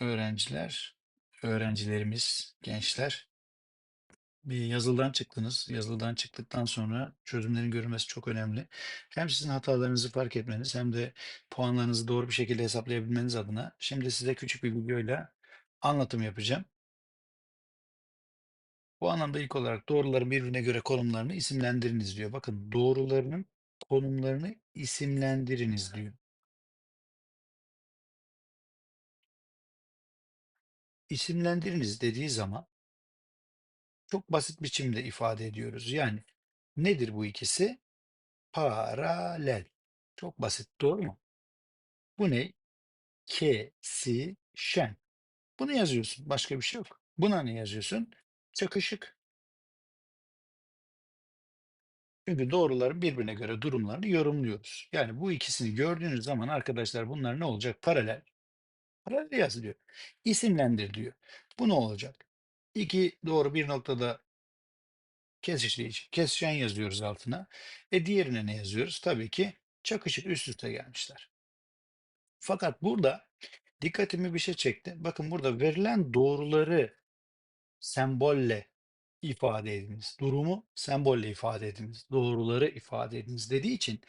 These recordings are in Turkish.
öğrenciler, öğrencilerimiz, gençler. Bir yazılıdan çıktınız. Yazılıdan çıktıktan sonra çözümlerin görülmesi çok önemli. Hem sizin hatalarınızı fark etmeniz hem de puanlarınızı doğru bir şekilde hesaplayabilmeniz adına şimdi size küçük bir videoyla anlatım yapacağım. Bu anlamda ilk olarak doğruların birbirine göre konumlarını isimlendiriniz diyor. Bakın doğrularının konumlarını isimlendiriniz diyor. İsimlendiriniz dediği zaman çok basit biçimde ifade ediyoruz. Yani nedir bu ikisi? Paralel. Çok basit, doğru mu? Bu ne? Kesişen. Bunu yazıyorsun. Başka bir şey yok. Buna ne yazıyorsun? Çakışık. Çünkü doğruların birbirine göre durumlarını yorumluyoruz. Yani bu ikisini gördüğünüz zaman arkadaşlar bunlar ne olacak? Paralel. Paralel yazılıyor. İsimlendir diyor. Bu ne olacak? İki doğru bir noktada kesiştiği için kesişen yazıyoruz altına. E diğerine ne yazıyoruz? Tabii ki çakışık üst üste gelmişler. Fakat burada dikkatimi bir şey çekti. Bakın burada verilen doğruları sembolle ifade ediniz. Durumu sembolle ifade ediniz. Doğruları ifade ediniz dediği için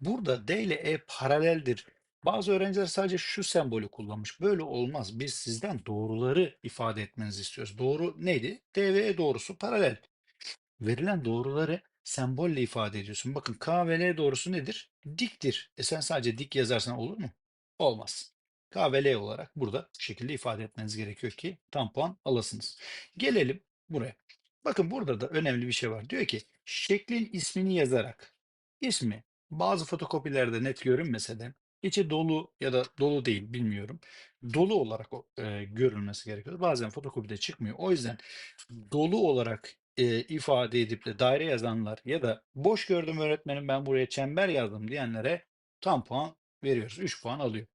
burada D ile E paraleldir. Bazı öğrenciler sadece şu sembolü kullanmış. Böyle olmaz. Biz sizden doğruları ifade etmenizi istiyoruz. Doğru neydi? D ve E doğrusu paralel. Verilen doğruları sembolle ifade ediyorsun. Bakın K ve L doğrusu nedir? Diktir. E sen sadece dik yazarsan olur mu? Olmaz. K ve L olarak burada bu şekilde ifade etmeniz gerekiyor ki tam puan alasınız. Gelelim buraya. Bakın burada da önemli bir şey var. Diyor ki şeklin ismini yazarak ismi bazı fotokopilerde net görünmese de içi dolu ya da dolu değil bilmiyorum. Dolu olarak e, görülmesi gerekiyor. Bazen fotokopide çıkmıyor. O yüzden dolu olarak e, ifade edip de daire yazanlar ya da boş gördüm öğretmenim ben buraya çember yazdım diyenlere tam puan veriyoruz. 3 puan alıyor.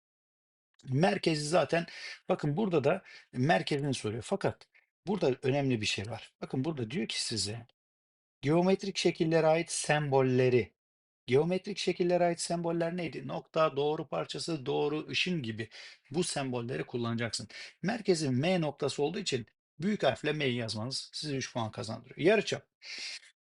Merkezi zaten bakın burada da merkezini soruyor. Fakat burada önemli bir şey var. Bakın burada diyor ki size geometrik şekillere ait sembolleri Geometrik şekillere ait semboller neydi? Nokta, doğru parçası, doğru ışın gibi bu sembolleri kullanacaksın. Merkezin M noktası olduğu için büyük harfle M'yi yazmanız size 3 puan kazandırıyor. Yarıçap.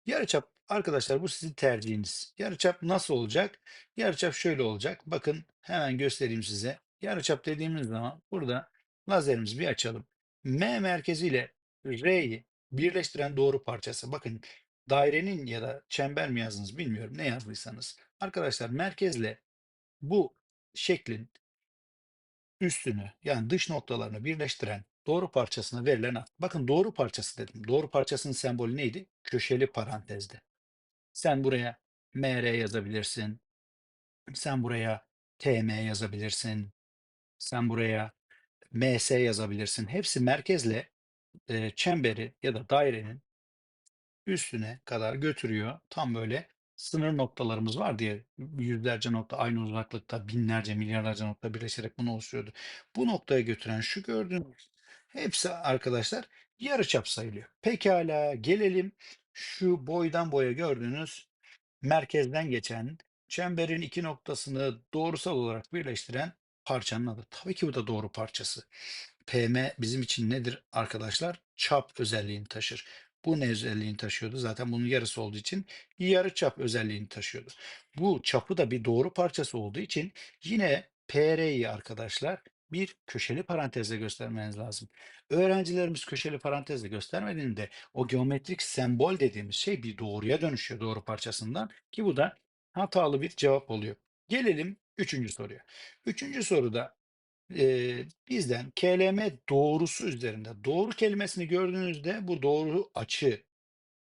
Yarıçap arkadaşlar bu sizin tercihiniz. Yarıçap nasıl olacak? Yarıçap şöyle olacak. Bakın hemen göstereyim size. Yarıçap dediğimiz zaman burada lazerimizi bir açalım. M merkeziyle R'yi birleştiren doğru parçası. Bakın dairenin ya da çember mi yazdınız bilmiyorum ne yazdıysanız. Arkadaşlar merkezle bu şeklin üstünü yani dış noktalarını birleştiren doğru parçasına verilen ad. Bakın doğru parçası dedim. Doğru parçasının sembolü neydi? Köşeli parantezde. Sen buraya MR yazabilirsin. Sen buraya TM yazabilirsin. Sen buraya MS yazabilirsin. Hepsi merkezle e, çemberi ya da dairenin üstüne kadar götürüyor. Tam böyle sınır noktalarımız var diye yüzlerce nokta aynı uzaklıkta binlerce milyarlarca nokta birleşerek bunu oluşturuyordu. Bu noktaya götüren şu gördüğünüz hepsi arkadaşlar yarıçap sayılıyor. Pekala gelelim şu boydan boya gördüğünüz merkezden geçen çemberin iki noktasını doğrusal olarak birleştiren parçanın adı. Tabii ki bu da doğru parçası. PM bizim için nedir arkadaşlar? Çap özelliğini taşır. Bu ne özelliğini taşıyordu? Zaten bunun yarısı olduğu için yarı çap özelliğini taşıyordu. Bu çapı da bir doğru parçası olduğu için yine PR'yi arkadaşlar bir köşeli parantezle göstermeniz lazım. Öğrencilerimiz köşeli parantezle göstermediğinde o geometrik sembol dediğimiz şey bir doğruya dönüşüyor doğru parçasından ki bu da hatalı bir cevap oluyor. Gelelim üçüncü soruya. Üçüncü soruda eee, bizden KLM doğrusu üzerinde doğru kelimesini gördüğünüzde bu doğru açı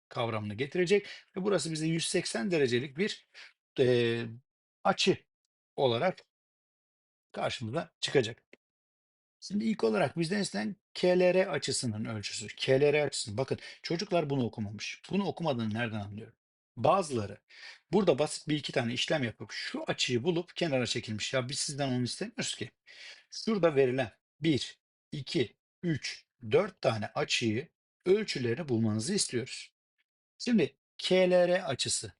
kavramını getirecek ve burası bize 180 derecelik bir eee, açı olarak karşımıza çıkacak. Şimdi ilk olarak bizden istenen KLR açısının ölçüsü. KLR açısı. Bakın çocuklar bunu okumamış. Bunu okumadığını nereden anlıyorum? Bazıları burada basit bir iki tane işlem yapıp şu açıyı bulup kenara çekilmiş. Ya biz sizden onu istemiyoruz ki. Şurada verilen 1, 2, 3, 4 tane açıyı ölçülerini bulmanızı istiyoruz. Şimdi KLR açısı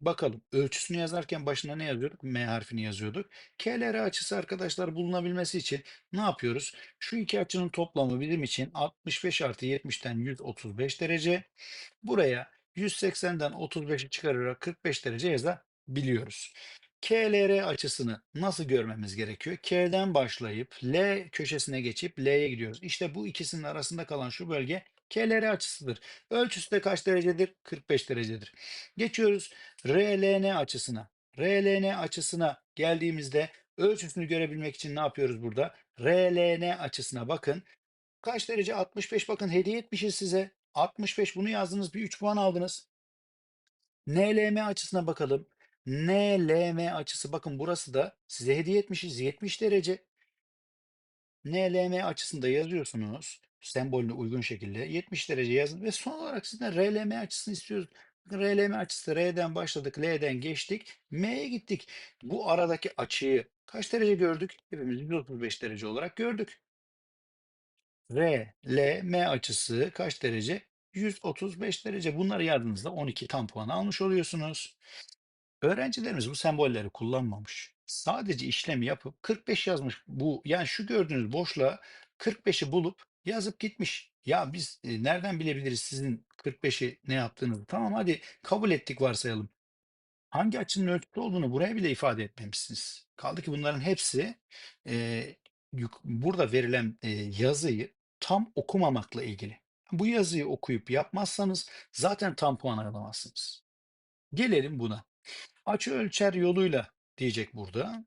Bakalım. Ölçüsünü yazarken başına ne yazıyorduk? M harfini yazıyorduk. KLR açısı arkadaşlar bulunabilmesi için ne yapıyoruz? Şu iki açının toplamı bizim için 65 artı 70'ten 135 derece. Buraya 180'den 35'i çıkararak 45 derece yazabiliyoruz. KLR açısını nasıl görmemiz gerekiyor? K'den başlayıp L köşesine geçip L'ye gidiyoruz. İşte bu ikisinin arasında kalan şu bölge KLR açısıdır. Ölçüsü de kaç derecedir? 45 derecedir. Geçiyoruz RLN açısına. RLN açısına geldiğimizde ölçüsünü görebilmek için ne yapıyoruz burada? RLN açısına bakın. Kaç derece? 65 bakın hediye etmişiz size. 65 bunu yazdınız bir 3 puan aldınız. NLM açısına bakalım. NLM açısı bakın burası da size hediye etmişiz 70 derece. NLM açısında yazıyorsunuz. Sembolüne uygun şekilde 70 derece yazın ve son olarak sizden RLM açısını istiyoruz. RLM açısı R'den başladık, L'den geçtik, M'ye gittik. Bu aradaki açıyı kaç derece gördük? Hepimiz 135 derece olarak gördük. R, L, M açısı kaç derece? 135 derece. Bunları yazdığınızda 12 tam puan almış oluyorsunuz. Öğrencilerimiz bu sembolleri kullanmamış. Sadece işlemi yapıp 45 yazmış. Bu yani şu gördüğünüz boşluğa 45'i bulup yazıp gitmiş. Ya biz e, nereden bilebiliriz sizin 45'i ne yaptığınızı? Tamam hadi kabul ettik varsayalım. Hangi açının ölçüsü olduğunu buraya bile ifade etmemişsiniz. Kaldı ki bunların hepsi eee, burada verilen yazıyı tam okumamakla ilgili. Bu yazıyı okuyup yapmazsanız zaten tam puan alamazsınız. Gelelim buna. Açı ölçer yoluyla diyecek burada.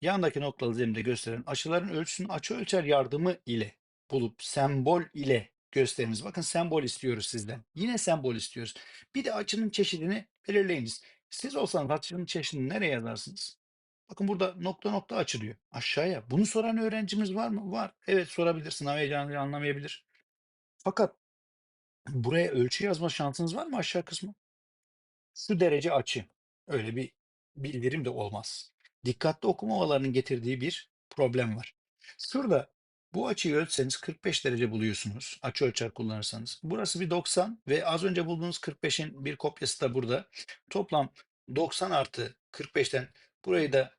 Yandaki noktalı zeminde gösteren açıların ölçüsünü açı ölçer yardımı ile bulup sembol ile gösteriniz. Bakın sembol istiyoruz sizden. Yine sembol istiyoruz. Bir de açının çeşidini belirleyiniz. Siz olsanız açının çeşidini nereye yazarsınız? Bakın burada nokta nokta açı diyor. Aşağıya. Bunu soran öğrencimiz var mı? Var. Evet sorabilir. Sınav heyecanıyla anlamayabilir. Fakat buraya ölçü yazma şansınız var mı aşağı kısmı? Şu derece açı. Öyle bir bildirim de olmaz. Dikkatli okumamalarının getirdiği bir problem var. Şurada bu açıyı ölçseniz 45 derece buluyorsunuz. Açı ölçer kullanırsanız. Burası bir 90 ve az önce bulduğunuz 45'in bir kopyası da burada. Toplam 90 artı 45'ten burayı da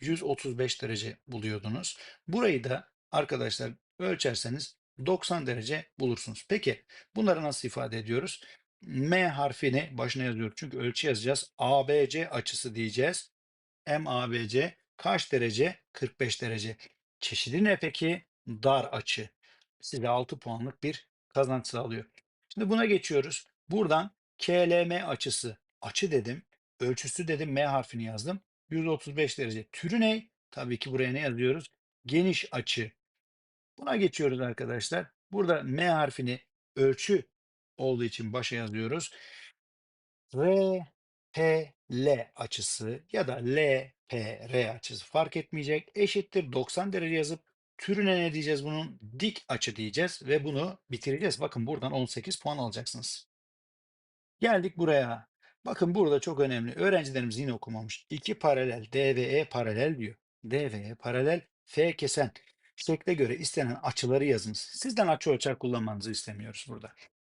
135 derece buluyordunuz. Burayı da arkadaşlar ölçerseniz 90 derece bulursunuz. Peki bunları nasıl ifade ediyoruz? M harfini başına yazıyoruz. Çünkü ölçü yazacağız. ABC açısı diyeceğiz. MABC kaç derece? 45 derece. Çeşidi ne peki? Dar açı. Size 6 puanlık bir kazanç sağlıyor. Şimdi buna geçiyoruz. Buradan KLM açısı. Açı dedim. Ölçüsü dedim. M harfini yazdım. 135 derece. Türü ne? Tabii ki buraya ne yazıyoruz? Geniş açı. Buna geçiyoruz arkadaşlar. Burada M harfini ölçü olduğu için başa yazıyoruz. RPL açısı ya da LPR açısı fark etmeyecek. Eşittir 90 derece yazıp türüne ne diyeceğiz bunun? Dik açı diyeceğiz ve bunu bitireceğiz. Bakın buradan 18 puan alacaksınız. Geldik buraya. Bakın burada çok önemli. Öğrencilerimiz yine okumamış. İki paralel D ve E paralel diyor. D ve E paralel F kesen şekle göre istenen açıları yazınız. Sizden açı ölçer kullanmanızı istemiyoruz burada.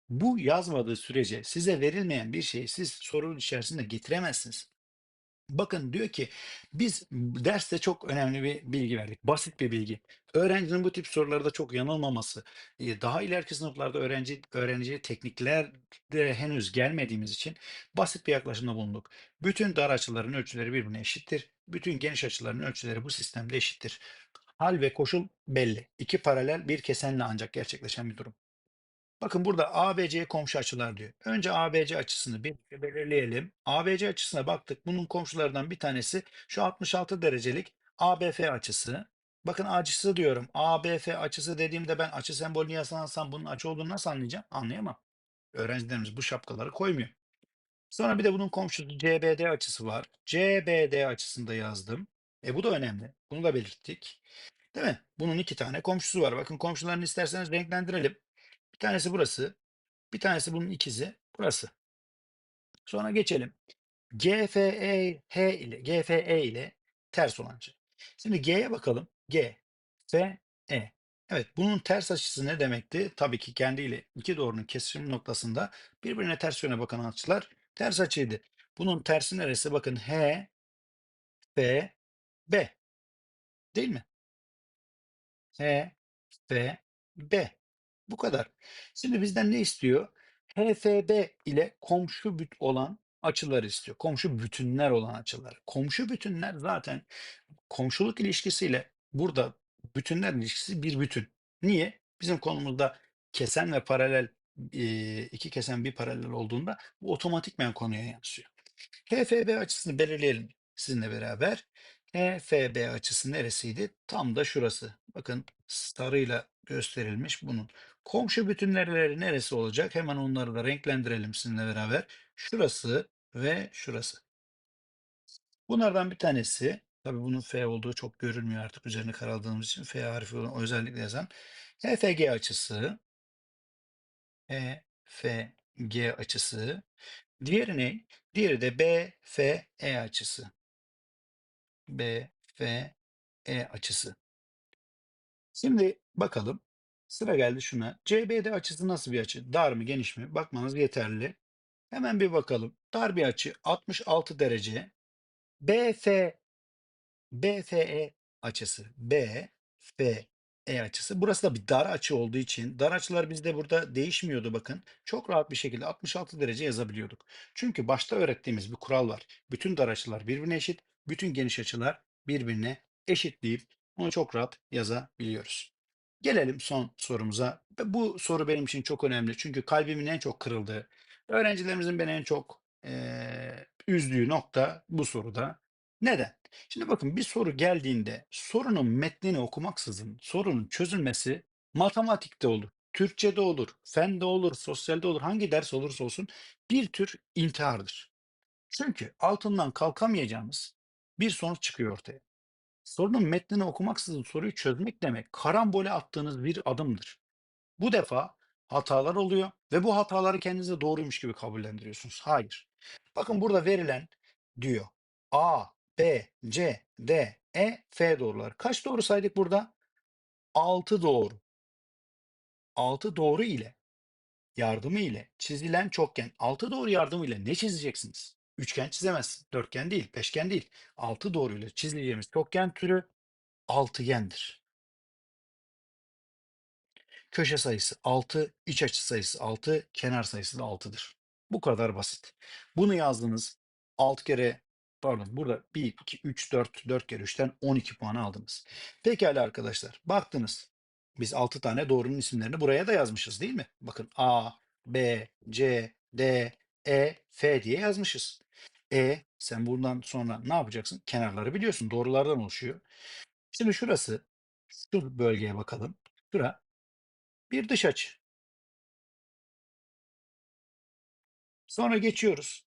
Bu yazmadığı sürece size verilmeyen bir şeyi siz sorunun içerisinde getiremezsiniz. Bakın diyor ki biz derste çok önemli bir bilgi verdik. Basit bir bilgi. Öğrencinin bu tip sorularda çok yanılmaması, e, daha ileriki sınıflarda öğrenci öğrenciye teknikler de henüz gelmediğimiz için basit bir yaklaşımda bulunduk. Bütün dar açıların ölçüleri birbirine eşittir. Bütün geniş açıların ölçüleri bu sistemde eşittir. Hal ve koşul belli. İki paralel bir kesenle ancak gerçekleşen bir durum. Bakın burada ABC komşu açılar diyor. Önce ABC açısını bir belirleyelim. ABC açısına baktık. Bunun komşularından bir tanesi şu 66 derecelik ABF açısı. Bakın açısı diyorum. ABF açısı dediğimde ben açı sembolünü yazsam bunun açı olduğunu nasıl anlayacağım? Anlayamam. Öğrencilerimiz bu şapkaları koymuyor. Sonra bir de bunun komşusu CBD açısı var. CBD açısını da yazdım. E bu da önemli. Bunu da belirttik. Değil mi? Bunun iki tane komşusu var. Bakın komşularını isterseniz renklendirelim. Bir tanesi burası. Bir tanesi bunun ikizi burası. Sonra geçelim. GFE H ile GFE ile ters olan. Şimdi G'ye bakalım. G, F, E. Evet, bunun ters açısı ne demekti? Tabii ki kendiyle iki doğrunun kesişim noktasında birbirine ters yöne bakan açılar ters açıydı. Bunun tersi neresi? Bakın H, F, B. Değil mi? H, F, B. Bu kadar. Şimdi bizden ne istiyor? HFB ile komşu büt olan açılar istiyor. Komşu bütünler olan açılar. Komşu bütünler zaten komşuluk ilişkisiyle burada bütünler ilişkisi bir bütün. Niye? Bizim konumuzda kesen ve paralel iki kesen bir paralel olduğunda bu otomatikmen konuya yansıyor. HFB açısını belirleyelim sizinle beraber. HFB açısı neresiydi? Tam da şurası. Bakın sarıyla gösterilmiş bunun. Komşu bütünleri neresi olacak? Hemen onları da renklendirelim sizinle beraber. Şurası ve şurası. Bunlardan bir tanesi, tabii bunun F olduğu çok görülmüyor artık üzerine karaladığımız için F harfi olan özellikle yazan HFG açısı, HFG açısı. Diğeri ne? Diğeri de BFE açısı. BFE açısı. Şimdi bakalım. Sıra geldi şuna. CBD açısı nasıl bir açı? Dar mı, geniş mi? Bakmanız yeterli. Hemen bir bakalım. Dar bir açı 66 derece. BF BFE açısı. BFE açısı. Burası da bir dar açı olduğu için dar açılar bizde burada değişmiyordu bakın. Çok rahat bir şekilde 66 derece yazabiliyorduk. Çünkü başta öğrettiğimiz bir kural var. Bütün dar açılar birbirine eşit, bütün geniş açılar birbirine eşit deyip bunu çok rahat yazabiliyoruz. Gelelim son sorumuza. Bu soru benim için çok önemli. Çünkü kalbimin en çok kırıldığı, öğrencilerimizin beni en çok eee, üzdüğü nokta bu soruda. Neden? Şimdi bakın bir soru geldiğinde sorunun metnini okumaksızın sorunun çözülmesi matematikte olur, Türkçe'de olur, fende olur, sosyalde olur, hangi ders olursa olsun bir tür intihardır. Çünkü altından kalkamayacağımız bir sonuç çıkıyor ortaya. Sorunun metnini okumaksızın soruyu çözmek demek karambole attığınız bir adımdır. Bu defa hatalar oluyor ve bu hataları kendinize doğruymuş gibi kabullendiriyorsunuz. Hayır. Bakın burada verilen diyor. A, B, C, D, E, F doğrular. Kaç doğru saydık burada? 6 doğru. 6 doğru ile yardımı ile çizilen çokgen 6 doğru yardımı ile ne çizeceksiniz? Üçgen çizemezsin. Dörtgen değil, beşgen değil. 6 doğru ile çizeceğimiz çokgen türü altıgendir. Köşe sayısı 6, iç açı sayısı 6, kenar sayısı da 6'dır. Bu kadar basit. Bunu yazdınız. 6 kere pardon burada 1, 2, 3, 4, 4 kere 3'ten 12 puan aldınız. Pekala arkadaşlar. Baktınız. Biz 6 tane doğrunun isimlerini buraya da yazmışız değil mi? Bakın A, B, C, D, E, F diye yazmışız. E sen buradan sonra ne yapacaksın? Kenarları biliyorsun. Doğrulardan oluşuyor. Şimdi şurası şu bölgeye bakalım. Şura bir dış açı. Sonra geçiyoruz.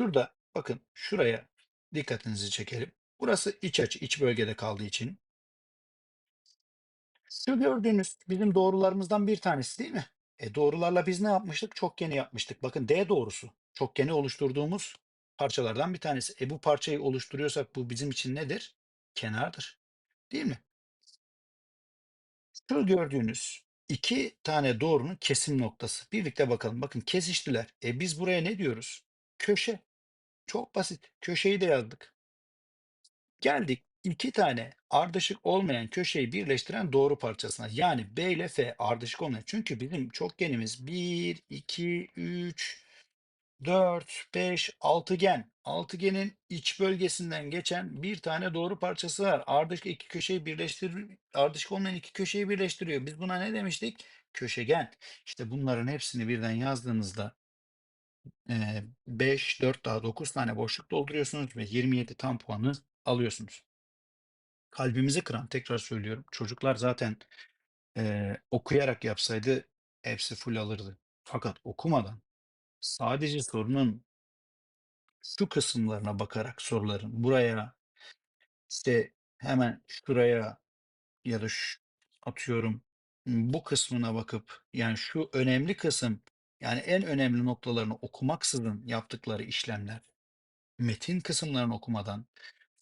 Şurada bakın şuraya dikkatinizi çekelim. Burası iç açı, iç bölgede kaldığı için. Şu gördüğünüz bizim doğrularımızdan bir tanesi değil mi? E doğrularla biz ne yapmıştık? Çokgeni yapmıştık. Bakın D doğrusu. Çokgeni oluşturduğumuz parçalardan bir tanesi. E bu parçayı oluşturuyorsak bu bizim için nedir? Kenardır. Değil mi? Şu gördüğünüz iki tane doğrunun kesim noktası. Birlikte bakalım. Bakın kesiştiler. E biz buraya ne diyoruz? Köşe. Çok basit. Köşeyi de yazdık. Geldik iki tane ardışık olmayan köşeyi birleştiren doğru parçasına. Yani B ile F ardışık olmayan. Çünkü bizim çokgenimiz 1, 2, 3, 4, 5, altıgen. Altıgenin iç bölgesinden geçen bir tane doğru parçası var. Ardışık iki köşeyi birleştir, ardışık olmayan iki köşeyi birleştiriyor. Biz buna ne demiştik? Köşegen. İşte bunların hepsini birden yazdığınızda eee 5, 4 daha 9 tane boşluk dolduruyorsunuz ve 27 tam puanı alıyorsunuz. Kalbimizi kıran, tekrar söylüyorum. Çocuklar zaten eee, okuyarak yapsaydı hepsi full alırdı. Fakat okumadan sadece sorunun şu kısımlarına bakarak soruların buraya işte hemen şuraya ya da şu, atıyorum bu kısmına bakıp yani şu önemli kısım yani en önemli noktalarını okumaksızın yaptıkları işlemler metin kısımlarını okumadan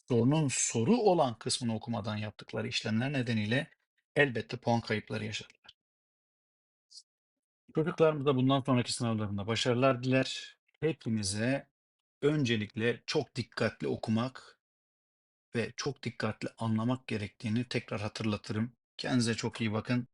sorunun soru olan kısmını okumadan yaptıkları işlemler nedeniyle elbette puan kayıpları yaşadılar. Çocuklarımıza bundan sonraki sınavlarında başarılar diler. Hepinize öncelikle çok dikkatli okumak ve çok dikkatli anlamak gerektiğini tekrar hatırlatırım. Kendinize çok iyi bakın.